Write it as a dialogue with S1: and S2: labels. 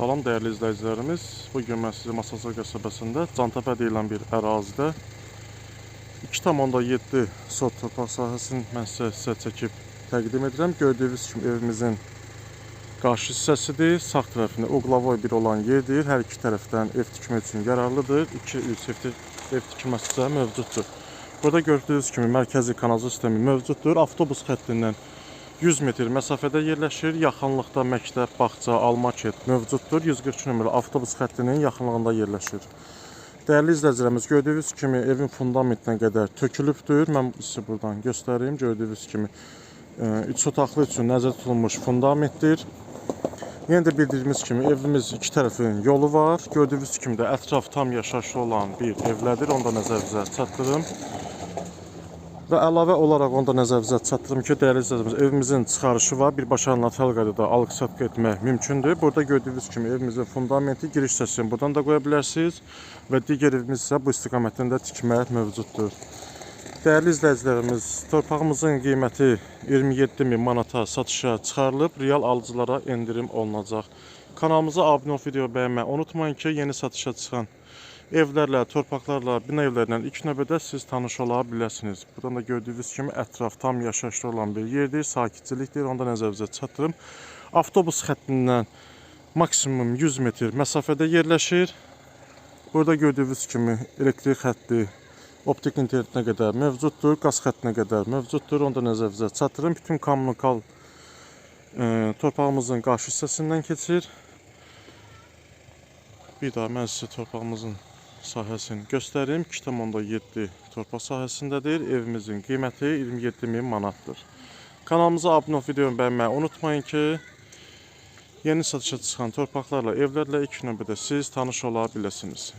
S1: Salam dəyərli izləyicilərimiz. Bu gün mən sizə Masazır qəsəbəsində Cantəpə deyilən bir ərazidə 2,7 sot torpaq sahəsini mən sizə, sizə çəkib təqdim edirəm. Gördüyünüz kimi evimizin qarşı hissəsidir. Sağ tərəfində uqlavoy bir olan yerdir. Hər iki tərəfdən ev tikmək üçün yararlıdır. 2 üç ev, ti- ev tikilməsi də mövcuddur. Burada gördüyünüz kimi mərkəzi kanalizasiya sistemi mövcuddur. Avtobus xəttindən 100 metr məsafədə yerləşir. Yaxınlıqda məktəb, bağça, almaket mövcuddur. 142 nömrəli avtobus xəttinin yaxınlığında yerləşir. Dəyərli izləyicilərimiz, gördüyünüz kimi evin fundamentinə qədər tökülübdür. Mən sizə buradan göstəreyim. Gördüyünüz kimi 3 otaqlı üçün nəzərdə tutulmuş fundamentdir. Yenə də bildirdiyimiz kimi evimiz iki tərəfin yolu var. Gördüyünüz kimi də ətraf tam yaşayışlı olan bir evlədir. Onu da nəzərinizə çatdırım. Və əlavə olaraq onu da nəzərinizə çatdırım ki, dəyərli izləyicilərimiz, evimizin çıxarışı var. Birbaşa natal qaydada alqı-satqı etmək mümkündür. Burada gördüyünüz kimi evimizin fundamenti, giriş hissəsini buradan da qoya bilərsiniz və digər evimiz isə bu istiqamətdən də tikmək mövcuddur. Dəyərli izləyicilərimiz, torpağımızın qiyməti 27 min manata satışa çıxarılıb, real alıcılara endirim olunacaq. Kanalımıza abunə olub video bəyənməyi unutmayın ki, yeni satışa çıxan evlərlə, torpaqlarla, bina evlərlə ilk növbədə siz tanış ola biləsiniz. Buradan da gördüyünüz kimi ətraf tam yaşayışlı olan bir yerdir, sakitçilikdir. Onu da nəzərinizə çatdırım. Avtobus xəttindən maksimum 100 metr məsafədə yerləşir. Burada gördüyünüz kimi elektrik xətti optik internetinə qədər mövcuddur, qaz xəttinə qədər mövcuddur. Onu da nəzərinizə çatdırım. Bütün kommunikal e, torpağımızın qarşı hissəsindən keçir. Bir daha mən sizə torpağımızın sahəsini göstərim. 2,7 torpaq sahəsindədir. Evimizin qiyməti 27 min manatdır. Kanalımıza abunə olub videomu bəyənməyi unutmayın ki, yeni satışa çıxan torpaqlarla, evlərlə ilk növbədə siz tanış ola biləsiniz.